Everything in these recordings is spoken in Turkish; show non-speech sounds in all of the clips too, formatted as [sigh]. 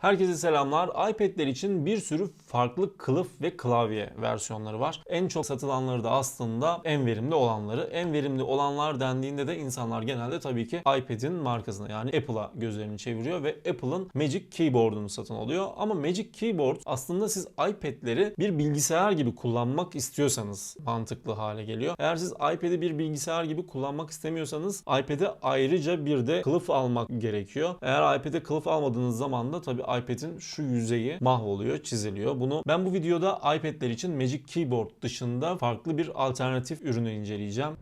Herkese selamlar. iPad'ler için bir sürü farklı kılıf ve klavye versiyonları var. En çok satılanları da aslında en verimli olanları. En verimli olanlar dendiğinde de insanlar genelde tabii ki iPad'in markasına yani Apple'a gözlerini çeviriyor ve Apple'ın Magic Keyboard'unu satın alıyor. Ama Magic Keyboard aslında siz iPad'leri bir bilgisayar gibi kullanmak istiyorsanız mantıklı hale geliyor. Eğer siz iPad'i bir bilgisayar gibi kullanmak istemiyorsanız iPad'e ayrıca bir de kılıf almak gerekiyor. Eğer iPad'e kılıf almadığınız zaman da tabii iPad'in şu yüzeyi mahvoluyor, çiziliyor. Bunu ben bu videoda iPad'ler için Magic Keyboard dışında farklı bir alternatif ürünü inceleyeceğim.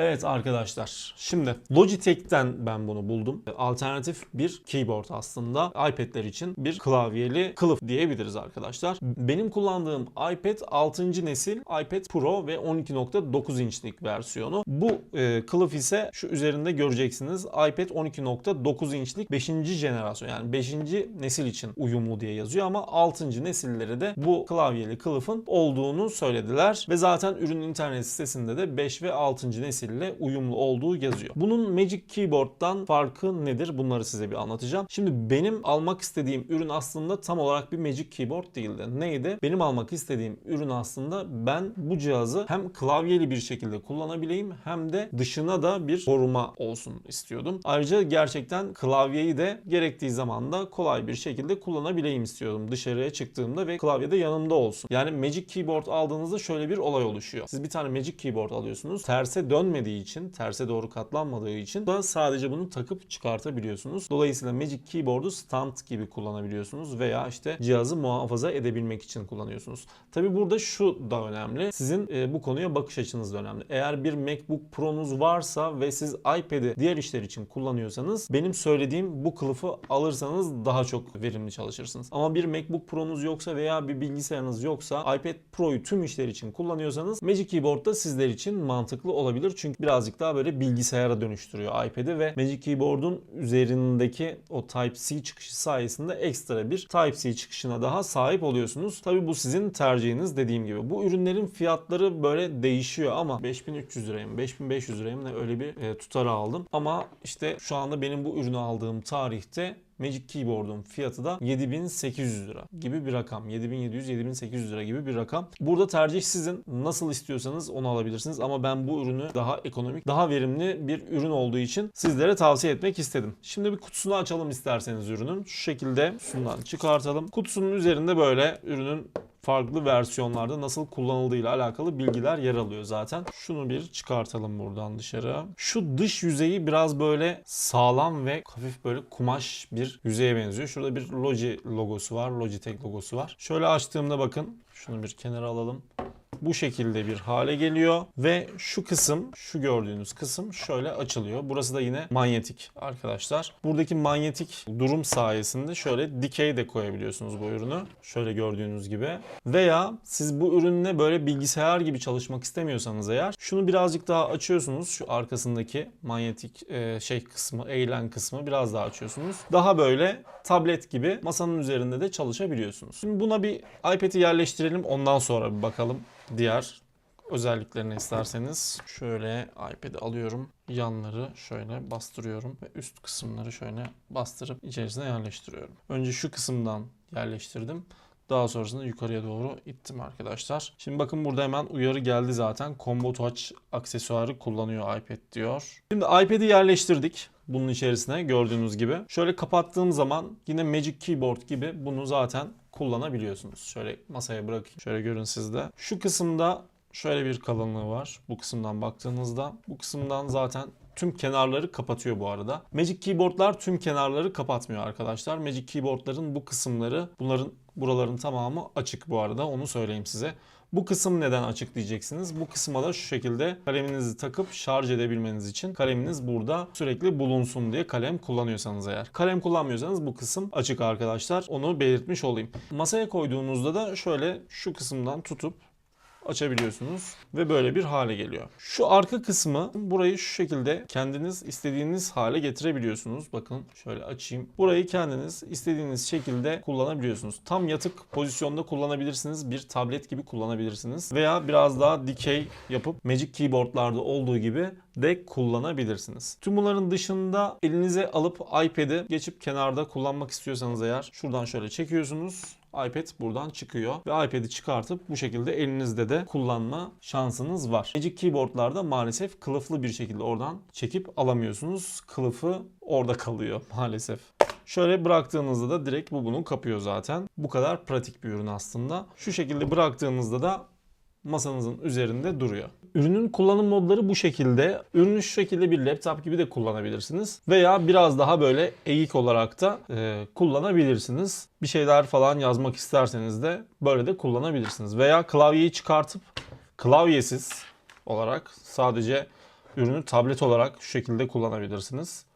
Evet arkadaşlar. Şimdi Logitech'ten ben bunu buldum. Alternatif bir keyboard aslında. iPad'ler için bir klavyeli kılıf diyebiliriz arkadaşlar. Benim kullandığım iPad 6. nesil iPad Pro ve 12.9 inçlik versiyonu. Bu e, kılıf ise şu üzerinde göreceksiniz. iPad 12.9 inçlik 5. jenerasyon yani 5. nesil için uyumlu diye yazıyor ama 6. nesilleri de bu klavyeli kılıfın olduğunu söylediler ve zaten ürün internet sitesinde de 5 ve 6. nesil ile uyumlu olduğu yazıyor. Bunun Magic Keyboard'dan farkı nedir? Bunları size bir anlatacağım. Şimdi benim almak istediğim ürün aslında tam olarak bir Magic Keyboard değildi. Neydi? Benim almak istediğim ürün aslında ben bu cihazı hem klavyeli bir şekilde kullanabileyim hem de dışına da bir koruma olsun istiyordum. Ayrıca gerçekten klavyeyi de gerektiği zaman da kolay bir şekilde kullanabileyim istiyordum. Dışarıya çıktığımda ve klavyede yanımda olsun. Yani Magic Keyboard aldığınızda şöyle bir olay oluşuyor. Siz bir tane Magic Keyboard alıyorsunuz. Terse dönmediği için, terse doğru katlanmadığı için da sadece bunu takıp çıkartabiliyorsunuz. Dolayısıyla Magic Keyboard'u stand gibi kullanabiliyorsunuz veya işte cihazı muhafaza edebilmek için kullanıyorsunuz. Tabi burada şu da önemli. Sizin e, bu konuya bakış açınız da önemli. Eğer bir MacBook Pro'nuz varsa ve siz iPad'i diğer işler için kullanıyorsanız benim söylediğim bu kılıfı alırsanız daha çok verimli çalışırsınız. Ama bir MacBook Pro'nuz yoksa veya bir bilgisayarınız yoksa iPad Pro'yu tüm işler için kullanıyorsanız Magic Keyboard da sizler için mantıklı olabilir. Çünkü birazcık daha böyle bilgisayara dönüştürüyor iPad'i ve Magic Keyboard'un üzerindeki o Type-C çıkışı sayesinde ekstra bir Type-C çıkışına daha sahip oluyorsunuz. Tabi bu sizin tercihiniz dediğim gibi. Bu ürünlerin fiyatları böyle değişiyor ama 5300 liraya mı 5500 liraya mı öyle bir e, tutarı aldım. Ama işte şu anda benim bu ürünü aldığım tarihte Magic Keyboard'un fiyatı da 7800 lira gibi bir rakam. 7700-7800 lira gibi bir rakam. Burada tercih sizin. Nasıl istiyorsanız onu alabilirsiniz. Ama ben bu ürünü daha ekonomik, daha verimli bir ürün olduğu için sizlere tavsiye etmek istedim. Şimdi bir kutusunu açalım isterseniz ürünün. Şu şekilde kutusundan çıkartalım. Kutusunun üzerinde böyle ürünün farklı versiyonlarda nasıl kullanıldığıyla alakalı bilgiler yer alıyor zaten. Şunu bir çıkartalım buradan dışarı. Şu dış yüzeyi biraz böyle sağlam ve hafif böyle kumaş bir yüzeye benziyor. Şurada bir Logi logosu var. Logitech logosu var. Şöyle açtığımda bakın şunu bir kenara alalım bu şekilde bir hale geliyor ve şu kısım şu gördüğünüz kısım şöyle açılıyor. Burası da yine manyetik arkadaşlar. Buradaki manyetik durum sayesinde şöyle dikey de koyabiliyorsunuz bu ürünü. Şöyle gördüğünüz gibi. Veya siz bu ürünle böyle bilgisayar gibi çalışmak istemiyorsanız eğer şunu birazcık daha açıyorsunuz. Şu arkasındaki manyetik e, şey kısmı, eğlen kısmı biraz daha açıyorsunuz. Daha böyle tablet gibi masanın üzerinde de çalışabiliyorsunuz. Şimdi buna bir iPad'i yerleştirelim ondan sonra bir bakalım diğer özelliklerini isterseniz şöyle iPad'i alıyorum. Yanları şöyle bastırıyorum ve üst kısımları şöyle bastırıp içerisine yerleştiriyorum. Önce şu kısımdan yerleştirdim. Daha sonrasında yukarıya doğru ittim arkadaşlar. Şimdi bakın burada hemen uyarı geldi zaten. Combo Touch aksesuarı kullanıyor iPad diyor. Şimdi iPad'i yerleştirdik bunun içerisine gördüğünüz gibi. Şöyle kapattığım zaman yine Magic Keyboard gibi bunu zaten kullanabiliyorsunuz. Şöyle masaya bırakayım. Şöyle görün sizde. Şu kısımda şöyle bir kalınlığı var. Bu kısımdan baktığınızda. Bu kısımdan zaten tüm kenarları kapatıyor bu arada. Magic Keyboard'lar tüm kenarları kapatmıyor arkadaşlar. Magic Keyboard'ların bu kısımları bunların buraların tamamı açık bu arada onu söyleyeyim size. Bu kısım neden açık diyeceksiniz. Bu kısma da şu şekilde kaleminizi takıp şarj edebilmeniz için kaleminiz burada sürekli bulunsun diye kalem kullanıyorsanız eğer. Kalem kullanmıyorsanız bu kısım açık arkadaşlar. Onu belirtmiş olayım. Masaya koyduğunuzda da şöyle şu kısımdan tutup açabiliyorsunuz ve böyle bir hale geliyor. Şu arka kısmı burayı şu şekilde kendiniz istediğiniz hale getirebiliyorsunuz. Bakın şöyle açayım. Burayı kendiniz istediğiniz şekilde kullanabiliyorsunuz. Tam yatık pozisyonda kullanabilirsiniz. Bir tablet gibi kullanabilirsiniz. Veya biraz daha dikey yapıp Magic Keyboard'larda olduğu gibi de kullanabilirsiniz. Tüm bunların dışında elinize alıp iPad'i geçip kenarda kullanmak istiyorsanız eğer şuradan şöyle çekiyorsunuz. iPad buradan çıkıyor ve iPad'i çıkartıp bu şekilde elinizde de kullanma şansınız var. Magic Keyboard'larda maalesef kılıflı bir şekilde oradan çekip alamıyorsunuz. Kılıfı orada kalıyor [laughs] maalesef. Şöyle bıraktığınızda da direkt bu bunu kapıyor zaten. Bu kadar pratik bir ürün aslında. Şu şekilde bıraktığınızda da masanızın üzerinde duruyor. Ürünün kullanım modları bu şekilde. Ürünü şu şekilde bir laptop gibi de kullanabilirsiniz. Veya biraz daha böyle eğik olarak da e, kullanabilirsiniz. Bir şeyler falan yazmak isterseniz de böyle de kullanabilirsiniz. Veya klavyeyi çıkartıp klavyesiz olarak sadece ürünü tablet olarak şu şekilde kullanabilirsiniz.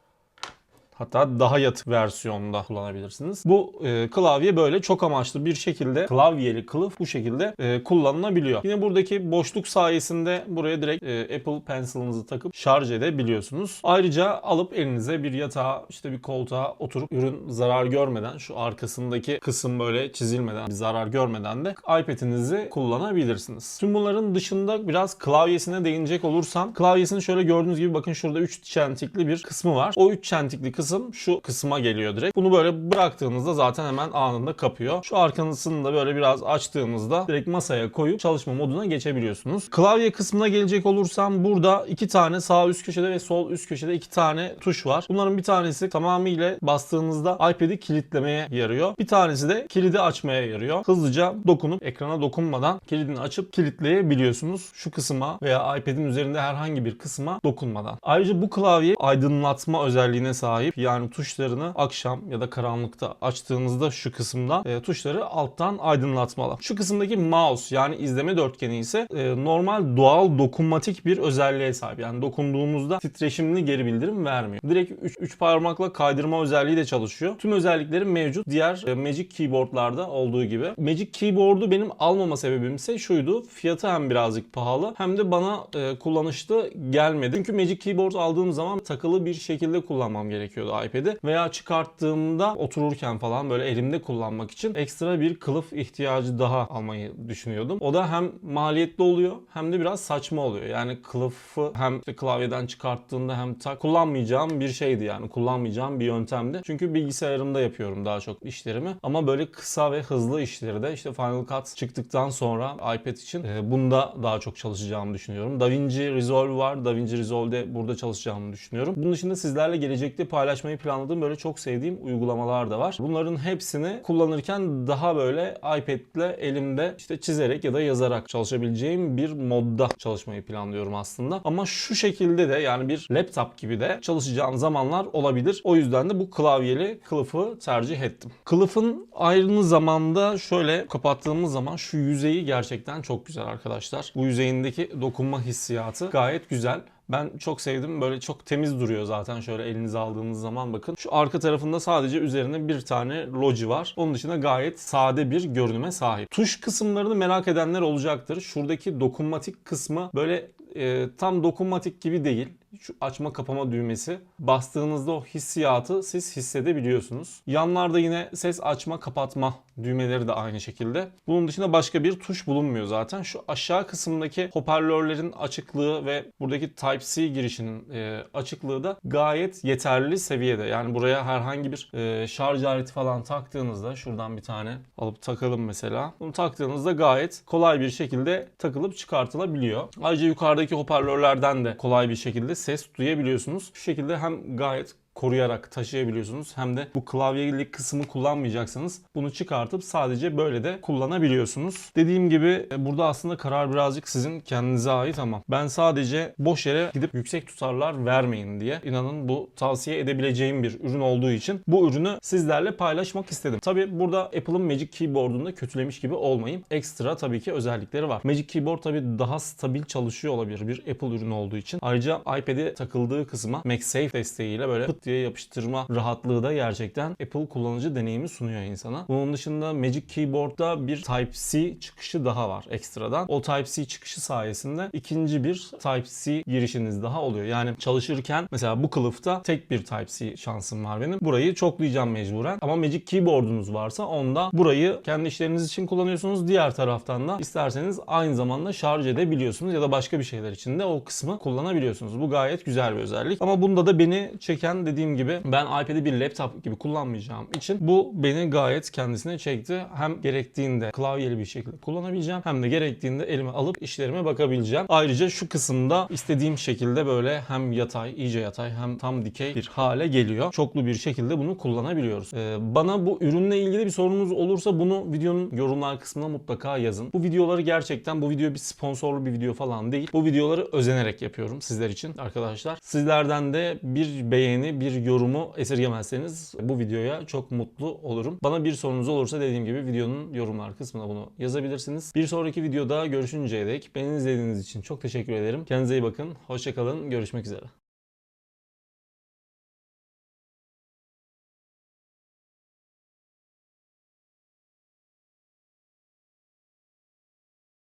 Hatta daha yatık versiyonda kullanabilirsiniz. Bu e, klavye böyle çok amaçlı bir şekilde klavyeli kılıf bu şekilde e, kullanılabiliyor. Yine buradaki boşluk sayesinde buraya direkt e, Apple Pencil'ınızı takıp şarj edebiliyorsunuz. Ayrıca alıp elinize bir yatağa işte bir koltuğa oturup ürün zarar görmeden şu arkasındaki kısım böyle çizilmeden bir zarar görmeden de iPad'inizi kullanabilirsiniz. Tüm bunların dışında biraz klavyesine değinecek olursam klavyesini şöyle gördüğünüz gibi bakın şurada 3 çentikli bir kısmı var. O 3 çentikli kısım şu kısma geliyor direkt. Bunu böyle bıraktığınızda zaten hemen anında kapıyor. Şu arkanısını da böyle biraz açtığınızda direkt masaya koyup çalışma moduna geçebiliyorsunuz. Klavye kısmına gelecek olursam burada iki tane sağ üst köşede ve sol üst köşede iki tane tuş var. Bunların bir tanesi tamamıyla bastığınızda iPad'i kilitlemeye yarıyor. Bir tanesi de kilidi açmaya yarıyor. Hızlıca dokunup ekrana dokunmadan kilidini açıp kilitleyebiliyorsunuz. Şu kısma veya iPad'in üzerinde herhangi bir kısma dokunmadan. Ayrıca bu klavye aydınlatma özelliğine sahip. Yani tuşlarını akşam ya da karanlıkta açtığınızda şu kısımda e, tuşları alttan aydınlatmalı. Şu kısımdaki mouse yani izleme dörtgeni ise e, normal doğal dokunmatik bir özelliğe sahip. Yani dokunduğunuzda titreşimli geri bildirim vermiyor. Direkt 3 parmakla kaydırma özelliği de çalışıyor. Tüm özellikleri mevcut diğer e, Magic Keyboard'larda olduğu gibi. Magic Keyboard'u benim almama sebebim ise şuydu. Fiyatı hem birazcık pahalı hem de bana e, kullanışlı gelmedi. Çünkü Magic Keyboard aldığım zaman takılı bir şekilde kullanmam gerekiyordu iPad'i veya çıkarttığımda otururken falan böyle elimde kullanmak için ekstra bir kılıf ihtiyacı daha almayı düşünüyordum. O da hem maliyetli oluyor hem de biraz saçma oluyor. Yani kılıfı hem işte klavyeden çıkarttığında hem tak kullanmayacağım bir şeydi yani kullanmayacağım bir yöntemdi. Çünkü bilgisayarımda yapıyorum daha çok işlerimi. Ama böyle kısa ve hızlı işleri de işte Final Cut çıktıktan sonra iPad için e, bunda daha çok çalışacağımı düşünüyorum. DaVinci Resolve var. DaVinci Resolve'de burada çalışacağımı düşünüyorum. Bunun dışında sizlerle gelecekte paylaşmayı planladığım böyle çok sevdiğim uygulamalar da var. Bunların hepsini kullanırken daha böyle iPad'le elimde işte çizerek ya da yazarak çalışabileceğim bir modda çalışmayı planlıyorum aslında. Ama şu şekilde de yani bir laptop gibi de çalışacağım zamanlar olabilir. O yüzden de bu klavyeli kılıfı tercih ettim. Kılıfın aynı zamanda şöyle kapattığımız zaman şu yüzeyi gerçekten çok güzel arkadaşlar. Bu yüzeyindeki dokunma hissiyatı gayet güzel. Ben çok sevdim. Böyle çok temiz duruyor zaten şöyle elinize aldığınız zaman bakın. Şu arka tarafında sadece üzerine bir tane loji var. Onun dışında gayet sade bir görünüme sahip. Tuş kısımlarını merak edenler olacaktır. Şuradaki dokunmatik kısmı böyle e, tam dokunmatik gibi değil. Şu açma kapama düğmesi. Bastığınızda o hissiyatı siz hissedebiliyorsunuz. Yanlarda yine ses açma kapatma düğmeleri de aynı şekilde. Bunun dışında başka bir tuş bulunmuyor zaten. Şu aşağı kısımdaki hoparlörlerin açıklığı ve buradaki Type-C girişinin e, açıklığı da gayet yeterli seviyede. Yani buraya herhangi bir e, şarj aleti falan taktığınızda şuradan bir tane alıp takalım mesela. Bunu taktığınızda gayet kolay bir şekilde takılıp çıkartılabiliyor. Ayrıca yukarıdaki hoparlörlerden de kolay bir şekilde ses duyabiliyorsunuz. Şu şekilde hem gayet koruyarak taşıyabiliyorsunuz. Hem de bu klavyelik kısmı kullanmayacaksanız bunu çıkartıp sadece böyle de kullanabiliyorsunuz. Dediğim gibi e, burada aslında karar birazcık sizin kendinize ait ama ben sadece boş yere gidip yüksek tutarlar vermeyin diye inanın bu tavsiye edebileceğim bir ürün olduğu için bu ürünü sizlerle paylaşmak istedim. Tabi burada Apple'ın Magic Keyboard'unu da kötülemiş gibi olmayayım. Ekstra tabii ki özellikleri var. Magic Keyboard tabi daha stabil çalışıyor olabilir bir Apple ürünü olduğu için. Ayrıca iPad'e takıldığı kısma MagSafe desteğiyle böyle pıt diye yapıştırma rahatlığı da gerçekten Apple kullanıcı deneyimi sunuyor insana. Bunun dışında Magic Keyboard'da bir Type-C çıkışı daha var ekstradan. O Type-C çıkışı sayesinde ikinci bir Type-C girişiniz daha oluyor. Yani çalışırken mesela bu kılıfta tek bir Type-C şansım var benim. Burayı çoklayacağım mecburen. Ama Magic Keyboard'unuz varsa onda burayı kendi işleriniz için kullanıyorsunuz. Diğer taraftan da isterseniz aynı zamanda şarj edebiliyorsunuz ya da başka bir şeyler için de o kısmı kullanabiliyorsunuz. Bu gayet güzel bir özellik. Ama bunda da beni çeken dediğim gibi ben iPad'i bir laptop gibi kullanmayacağım için bu beni gayet kendisine çekti. Hem gerektiğinde klavyeli bir şekilde kullanabileceğim hem de gerektiğinde elime alıp işlerime bakabileceğim. Ayrıca şu kısımda istediğim şekilde böyle hem yatay, iyice yatay hem tam dikey bir hale geliyor. Çoklu bir şekilde bunu kullanabiliyoruz. Ee, bana bu ürünle ilgili bir sorunuz olursa bunu videonun yorumlar kısmına mutlaka yazın. Bu videoları gerçekten bu video bir sponsorlu bir video falan değil. Bu videoları özenerek yapıyorum sizler için arkadaşlar. Sizlerden de bir beğeni, bir yorumu esirgemezseniz bu videoya çok mutlu olurum. Bana bir sorunuz olursa dediğim gibi videonun yorumlar kısmına bunu yazabilirsiniz. Bir sonraki videoda görüşünceye dek beni izlediğiniz için çok teşekkür ederim. Kendinize iyi bakın. Hoşçakalın. Görüşmek üzere.